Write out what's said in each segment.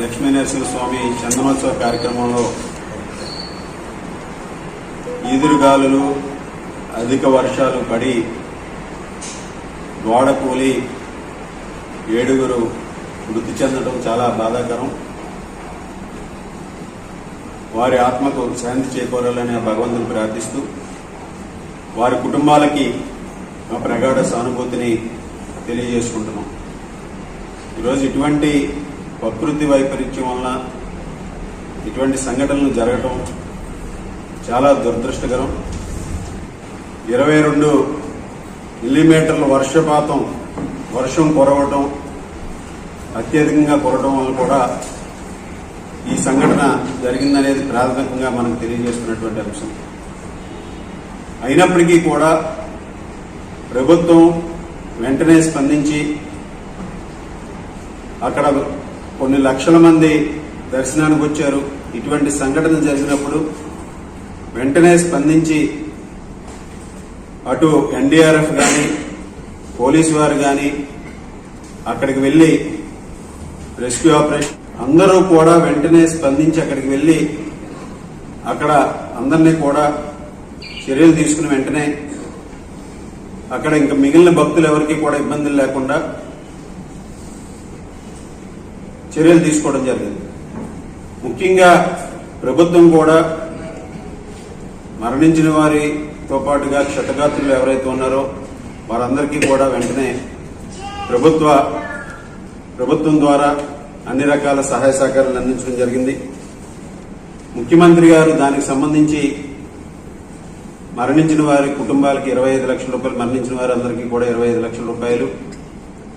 లక్ష్మీనరసింహ స్వామి చందనోత్సవ కార్యక్రమంలో ఈదురుగాలులు అధిక వర్షాలు పడి గోడ కూలి ఏడుగురు మృతి చెందడం చాలా బాధాకరం. వారి ఆత్మకు శాంతి చేకూరాలని భగవంతుని ప్రార్థిస్తూ వారి కుటుంబాలకి మా ప్రగాఢ సానుభూతిని తెలియజేసుకుంటున్నాం. ఈరోజు ఇటువంటి ప్రకృతి వైపరీత్యం వలన ఇటువంటి సంఘటనలు జరగటం చాలా దురదృష్టకరం. ఇరవై రెండు మిల్లీమీటర్ల వర్షపాతం వర్షం కురవటం అత్యధికంగా కురవడం వల్ల కూడా ఈ సంఘటన జరిగిందనేది ప్రాథమికంగా మనకు తెలియజేస్తున్నటువంటి అంశం. అయినప్పటికీ కూడా ప్రభుత్వం వెంటనే స్పందించి అక్కడ కొన్ని లక్షల మంది దర్శనానికి వచ్చారు. ఇటువంటి సంఘటన జరిగినప్పుడు వెంటనే స్పందించి అటు ఎన్డీఆర్ఎఫ్ కానీ పోలీసు వారు కానీ అక్కడికి వెళ్ళి రెస్క్యూ ఆపరేషన్ అందరూ కూడా వెంటనే స్పందించి అక్కడికి వెళ్ళి అక్కడ అందరినీ కూడా చర్యలు తీసుకుని వెంటనే అక్కడ ఇంకా మిగిలిన భక్తులు ఎవరికి కూడా ఇబ్బందులు లేకుండా చర్యలు తీసుకోవడం జరిగింది. ముఖ్యంగా ప్రభుత్వం కూడా మరణించిన వారితో పాటుగా క్షతగాత్రులు ఎవరైతే ఉన్నారో వారందరికీ కూడా వెంటనే ప్రభుత్వ ప్రభుత్వం ద్వారా అన్ని రకాల సహాయ సహకారాలు అందించడం జరిగింది. ముఖ్యమంత్రి గారు దానికి సంబంధించి మరణించిన వారి కుటుంబాలకి ఇరవై ఐదు లక్షల రూపాయలు మరణించిన వారందరికీ కూడా ఇరవై ఐదు లక్షల రూపాయలు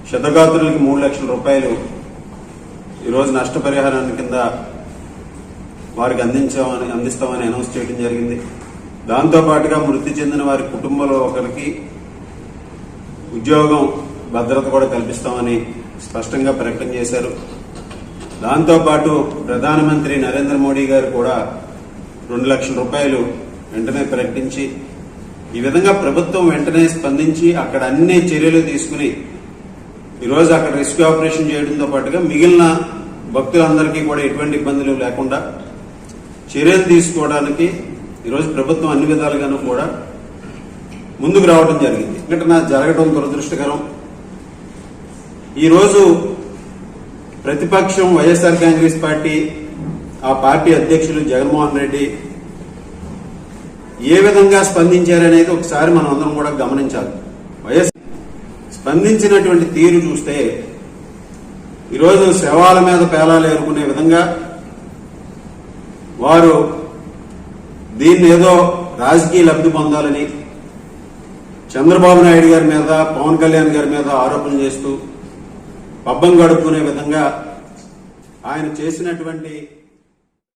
క్షతగాత్రులకి మూడు లక్షల రూపాయలు ఈరోజు నష్టపరిహారాన్ని కింద వారికి అందించామని అందిస్తామని అనౌన్స్ చేయడం జరిగింది. దాంతో పాటుగా మృతి చెందిన వారి కుటుంబంలో ఒకరికి ఉద్యోగం భద్రత కూడా కల్పిస్తామని స్పష్టంగా ప్రకటన చేశారు. దాంతోపాటు ప్రధానమంత్రి నరేంద్ర మోడీ గారు కూడా రెండు లక్షల రూపాయలు వెంటనే ప్రకటించి ఈ విధంగా ప్రభుత్వం వెంటనే స్పందించి అక్కడ అన్ని చర్యలు తీసుకుని ఈరోజు అక్కడ రెస్క్యూ ఆపరేషన్ చేయడంతో పాటుగా మిగిలిన భక్తులందరికీ కూడా ఎటువంటి ఇబ్బందులు లేకుండా చర్యలు తీసుకోవడానికి ఈరోజు ప్రభుత్వం అన్ని విధాలుగాను కూడా ముందుకు రావడం జరిగింది. ఘటన జరగడం దురదృష్టకరం. ఈరోజు ప్రతిపక్షం వైఎస్ఆర్ కాంగ్రెస్ పార్టీ ఆ పార్టీ అధ్యక్షులు జగన్మోహన్ రెడ్డి ఏ విధంగా స్పందించారనేది ఒకసారి మనం అందరం కూడా గమనించాలి. స్పందించినటువంటి తీరు చూస్తే ఈరోజు శవాల మీద పేలాలు ఎరుకునే విధంగా వారు దీన్ని ఏదో రాజకీయ లబ్ధి పొందాలని చంద్రబాబు నాయుడు గారి మీద పవన్ కళ్యాణ్ గారి మీద ఆరోపణలు చేస్తూ పబ్బం గడుపుకునే విధంగా ఆయన చేసినటువంటి